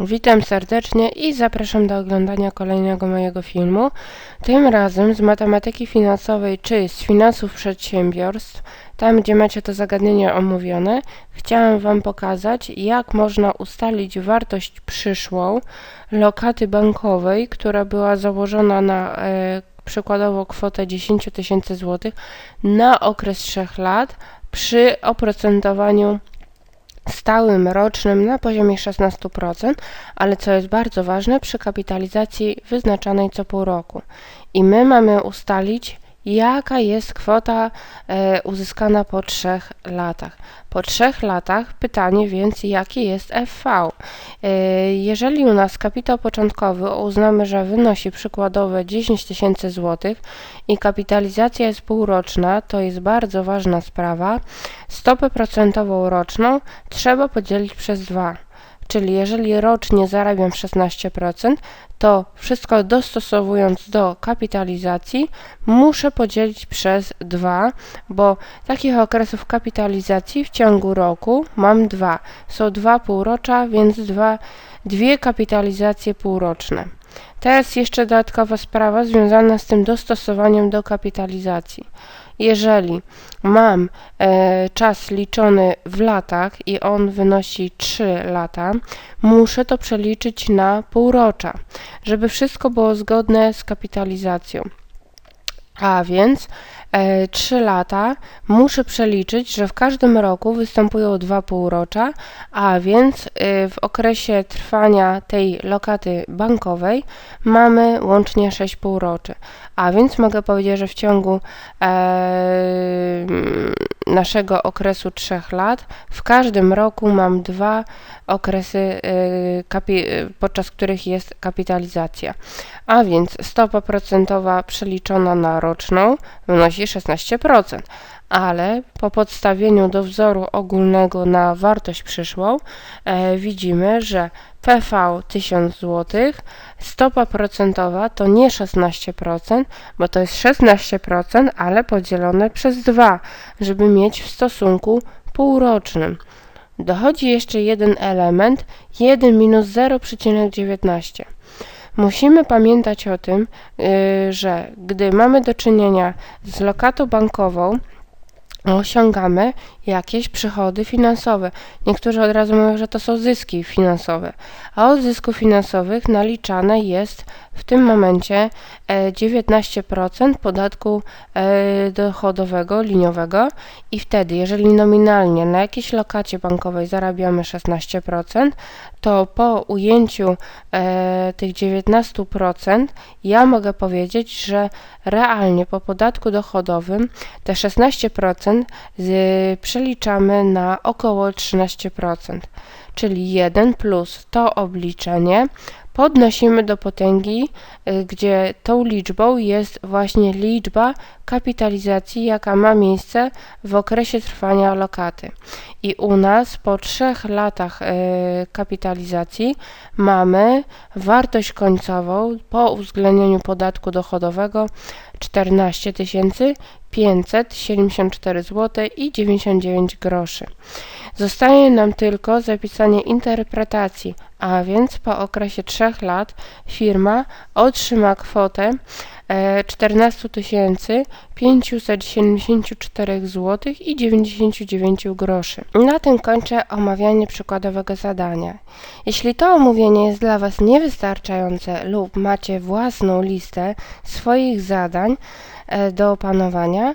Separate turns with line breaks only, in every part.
Witam serdecznie i zapraszam do oglądania kolejnego mojego filmu. Tym razem z matematyki finansowej czy z finansów przedsiębiorstw, tam gdzie macie to zagadnienie omówione, chciałem Wam pokazać, jak można ustalić wartość przyszłą lokaty bankowej, która była założona na e, przykładowo kwotę 10 tysięcy złotych na okres 3 lat przy oprocentowaniu stałym rocznym na poziomie 16%, ale co jest bardzo ważne, przy kapitalizacji wyznaczanej co pół roku. I my mamy ustalić, jaka jest kwota e, uzyskana po trzech latach. Po trzech latach pytanie więc, jaki jest FV? E, jeżeli u nas kapitał początkowy uznamy, że wynosi przykładowe 10 tysięcy złotych i kapitalizacja jest półroczna, to jest bardzo ważna sprawa, stopę procentową roczną trzeba podzielić przez 2. Czyli jeżeli rocznie zarabiam 16%, to wszystko dostosowując do kapitalizacji muszę podzielić przez 2, bo takich okresów kapitalizacji w ciągu roku mam dwa. Są dwa półrocza, więc dwa, dwie kapitalizacje półroczne. Teraz jeszcze dodatkowa sprawa związana z tym dostosowaniem do kapitalizacji. Jeżeli mam e, czas liczony w latach i on wynosi 3 lata, muszę to przeliczyć na półrocza, żeby wszystko było zgodne z kapitalizacją. A więc e, 3 lata muszę przeliczyć, że w każdym roku występują dwa półrocza, a więc e, w okresie trwania tej lokaty bankowej mamy łącznie 6 półroczy. A więc mogę powiedzieć, że w ciągu e, naszego okresu 3 lat w każdym roku mam dwa okresy, e, podczas których jest kapitalizacja. A więc stopa procentowa przeliczona na roczną wynosi 16%, ale po podstawieniu do wzoru ogólnego na wartość przyszłą e, widzimy, że PV 1000 zł, stopa procentowa to nie 16%, bo to jest 16%, ale podzielone przez 2, żeby mieć w stosunku półrocznym. Dochodzi jeszcze jeden element, 1 minus 0,19. Musimy pamiętać o tym, y, że gdy mamy do czynienia z lokatą bankową, osiągamy jakieś przychody finansowe. Niektórzy od razu mówią, że to są zyski finansowe, a od zysków finansowych naliczane jest w tym momencie 19% e, podatku e, dochodowego liniowego i wtedy, jeżeli nominalnie na jakiejś lokacie bankowej zarabiamy 16%, to po ujęciu e, tych 19% ja mogę powiedzieć, że realnie po podatku dochodowym te 16% z, przeliczamy na około 13%, czyli 1 plus to obliczenie podnosimy do potęgi, y, gdzie tą liczbą jest właśnie liczba kapitalizacji, jaka ma miejsce w okresie trwania lokaty. I u nas po trzech latach y, kapitalizacji mamy wartość końcową po uwzględnieniu podatku dochodowego 14 574 zł i 99 groszy. Zostaje nam tylko zapisanie interpretacji, a więc po okresie 3 lat firma otrzyma kwotę 14 574 zł i 99 groszy. Na tym kończę omawianie przykładowego zadania. Jeśli to omówienie jest dla Was niewystarczające lub macie własną listę swoich zadań e, do opanowania,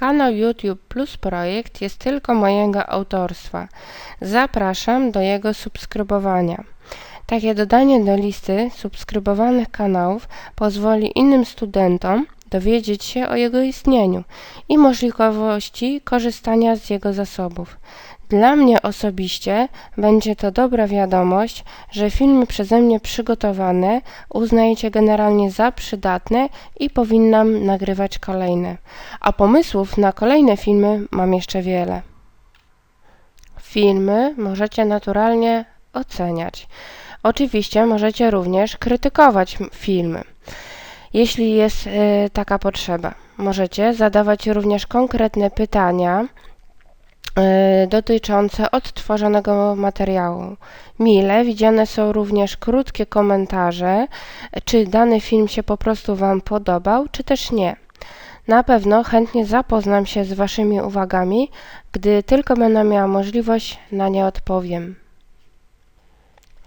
Kanał YouTube Plus Projekt jest tylko mojego autorstwa. Zapraszam do jego subskrybowania. Takie dodanie do listy subskrybowanych kanałów pozwoli innym studentom dowiedzieć się o jego istnieniu i możliwości korzystania z jego zasobów. Dla mnie osobiście będzie to dobra wiadomość, że filmy przeze mnie przygotowane uznajecie generalnie za przydatne i powinnam nagrywać kolejne. A pomysłów na kolejne filmy mam jeszcze wiele. Filmy możecie naturalnie oceniać. Oczywiście możecie również krytykować filmy, jeśli jest e, taka potrzeba. Możecie zadawać również konkretne pytania dotyczące odtworzonego materiału. Mile widziane są również krótkie komentarze, czy dany film się po prostu Wam podobał, czy też nie. Na pewno chętnie zapoznam się z Waszymi uwagami, gdy tylko będę miała możliwość, na nie odpowiem.